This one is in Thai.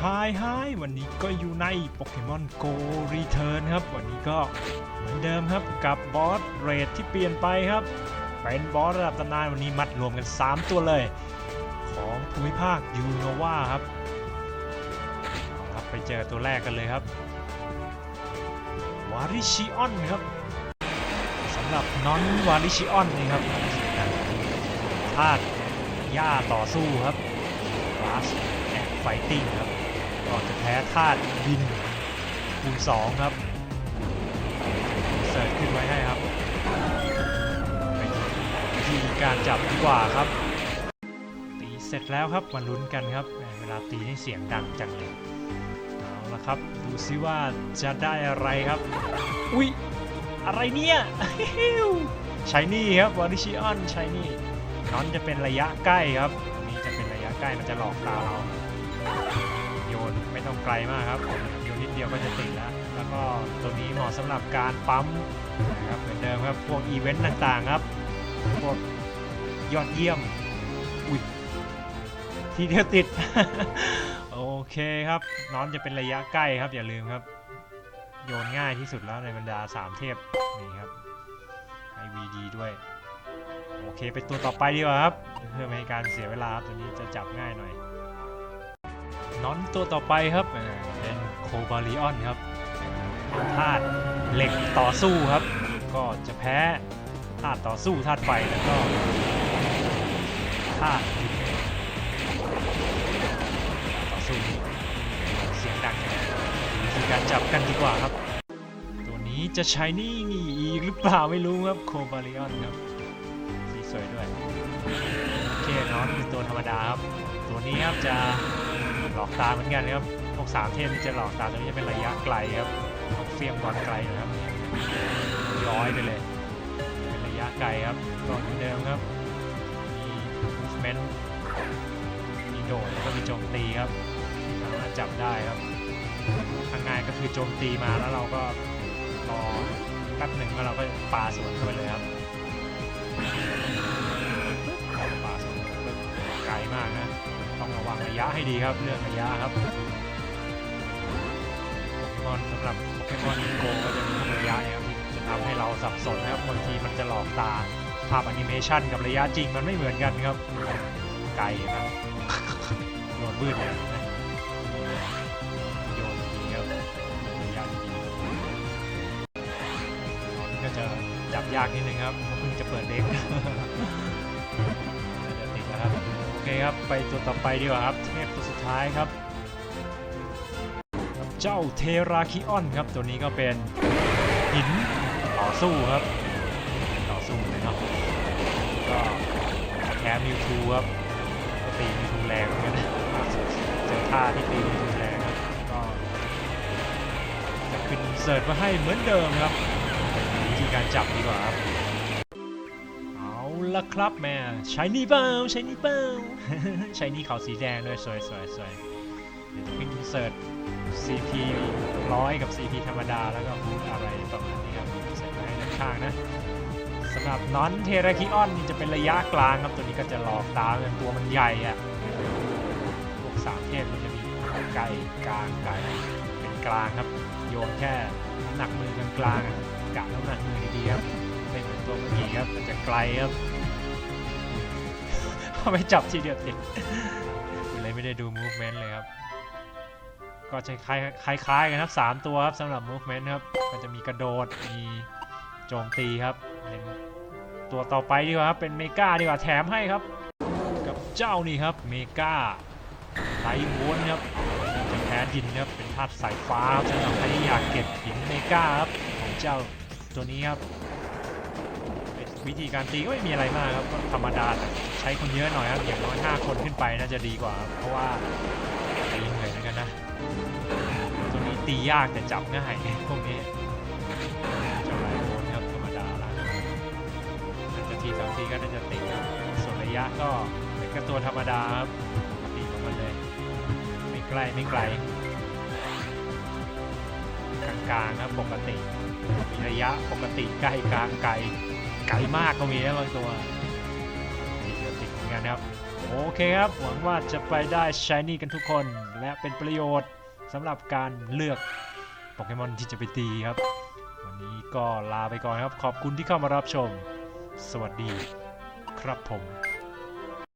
ไฮไฮวันนี้ก็อยู่ในโปเกมอนโกรีเทิร์นครับ วันนี้ก็เหมือนเดิมครับกับบอสเรดที่เปลี่ยนไปครับ เป็นบอสระดับตำนานวันนี้มัดรวมกัน 3 ตัวเลย ของภูมิภาคยูโนวาครับครับไปเจอตัวแรกกันเลยครับวาริชิออนครับสำหรับนอนวาริชิออนนี่ครับธาตุหญ้าต่อสู้ครับคลาสแอนไฟติ้งครับ ก่อนจะแพ้ธาตุดินคูณ2ครับเสิร์ชขึ้นไว้ให้ครับทีการจับดีกว่าครับ ตีเสร็จแล้วครับมาลุ้นกันครับ เวลาตีนี่เสียงดังจังเลยเอาละครับ ดูซิว่าจะได้อะไรครับ อุ๊ย อะไรเนี่ยใช้นี่ครับวอริชิออนใช้นี่น้อนจะเป็นระยะใกล้ครับนนี้จะเป็นระยะใกล้มันจะหลอกตาเรา โยนไม่ต้องไกลมากครับโยนนิดเดียวก็จะติดแล้ว แล้วก็ตัวนี้เหมาะสำหรับการปั๊มนะครับเหมือนเดิมครับพวกอีเวนต์ต่างๆครับพวกยอดเยี่ยมอุ้ยทีเดียวติด โอเคครับ น้อนจะเป็นระยะใกล้ครับ อย่าลืมครับ โยนง่ายที่สุดแล้วในบรรดา 3 เทพนี่ครับ IVD ด้วย โอเคไปตัวต่อไปดีกว่าครับ เพื่อไม่ให้การเสียเวลาครับตัวนี้จะจับง่ายหน่อย นอนตัวต่อไปครับเป็นโคบาลิออนครับธาตุเหล็กต่อสู้ครับ ก็จะแพ้ธาตุต่อสู้ธาตุไฟแล้วก็ธาตุต่อสู้เสียงดังยังไงวิธีการจับกันดีกว่าครับ ตัวนี้จะใช้นี่อีกหรือเปล่าไม่รู้ครับโคบาลิออนครับสีสวยด้วยโอเคนอนเป็นตัวธรรมดาครับ ตัวนี้ครับจะ หลอกตาเหมือนกันครับพวกสามเทพนี่จะหลอกตาตัวนี้จะเป็นระยะไกลครับต้องเฟี้ยงบอลไกลนะครับร้อยไปเลย เป็นระยะไกลครับก็เหมือนเดิมครับ มี movement มีโดดแล้วก็มีโจมตีครับที่สามารถจับได้ครับทางง่ายก็คือโจมตีมาแล้วเราก็รอแป๊บหนึ่งแล้วเราก็ปาสวนเข้าไปเลยครับ ระยะให้ดีครับเรื่องระยะครับมอนสำหรับโปเกมอนโกก็จะมีระยะนะครับที่จะทำให้เราสับสนนะครับบางทีมันจะหลอกตาภาพแอนิเมชันกับระยะจริงมันไม่เหมือนกันครับไกลนะโยนบืดเลยโยนดีครับระยะดีก็จะจับยากนิดนึงครับเพราเพิ่งจะเปิดเด็ก เคครับ ไปตัวต่อไปดีกว่าครับ เทพตัวสุดท้ายครับ เจ้าเทราคิออนครับ ตัวนี้ก็เป็นหินต่อสู้ครับต่อสู้เลยเนาะก็แพ้มิวทูครับก็ตีมิวทูแรงเหมือนกันเจอท่าที่ตีมิวทูแรงก็จะขึ้นเสิร์ตมาให้เหมือนเดิมครับวิธีการจับดีกว่าครับ ละครับแม่ใช้นี่เปล่าใช้นี่เปล่าใช้นี่เขาสีแดงด้วยสวยสวยสวยเดี๋ยวจะขึ้นเสิร์ช CP ร้อยกับ CP ธรรมดาแล้วก็บูทอะไรประมาณนี้ครับใส่ไว้ให้ด้านข้างนะสำหรับนอนเทราคิออนนี่จะเป็นระยะกลางครับตัวนี้ก็จะหลอกตาเป็นตัวมันใหญ่อะพวกสามเทพมันจะมีไกลกลางไกลเป็นกลางครับ โยนแค่น้ำหนักมือกลางๆอะกะน้ำหนักมือดีๆครับไม่เหมือนตัวเมื่อกี้ครับมันจะไกลครับ ไปจับทีเดียวติดเลยไม่ได้ดู movement เลยครับ ก็จะคล้ายคล้ายๆกันครับ 3 ตัวครับสำหรับ movement ครับ ก็จะมีกระโดด มีโจมตีครับเป็นตัวต่อไปดีกว่าครับ เป็นเมกาดีกว่าแถมให้ครับ กับเจ้านี่ครับ เมกาไท์วนครับจะแพ้ดินครับ เป็นธาตุสายฟ้าครับสำหรับใครที่อยากเก็บหินเมกาครับของเจ้าตัวนี้ครับ วิธีการตีก็ไม่มีอะไรมากครับธรรมดาใช้คนเยอะหน่อยครับอย่างน้อย5คนขึ้นไปน่าจะดีกว่า เพราะว่าตีเหนื่อยเหมือนกันนะตัวนี้ตียากแต่จับง่ายพวกนี้จ้าไรโอนครับธรรมดาละน่าจะทีสองทีก็น่าจะติดครับส่วนระยะก็เป็นกระตัวธรรมดาครับตีของมันเลยไม่ใกล้ไม่ไกลกลางๆครับปกติมีระยะปกติใกล้กลางไกล กลมากก็มีนะบางตัวมีเดียวติดเหมือนกันครับโอโอเคครับ หวังว่าจะไปได้ชายนี่กันทุกคน และเป็นประโยชน์สำหรับการเลือกโปเกมอนที่จะไปตีครับ วันนี้ก็ลาไปก่อนครับ ขอบคุณที่เข้ามารับชม สวัสดีครับผม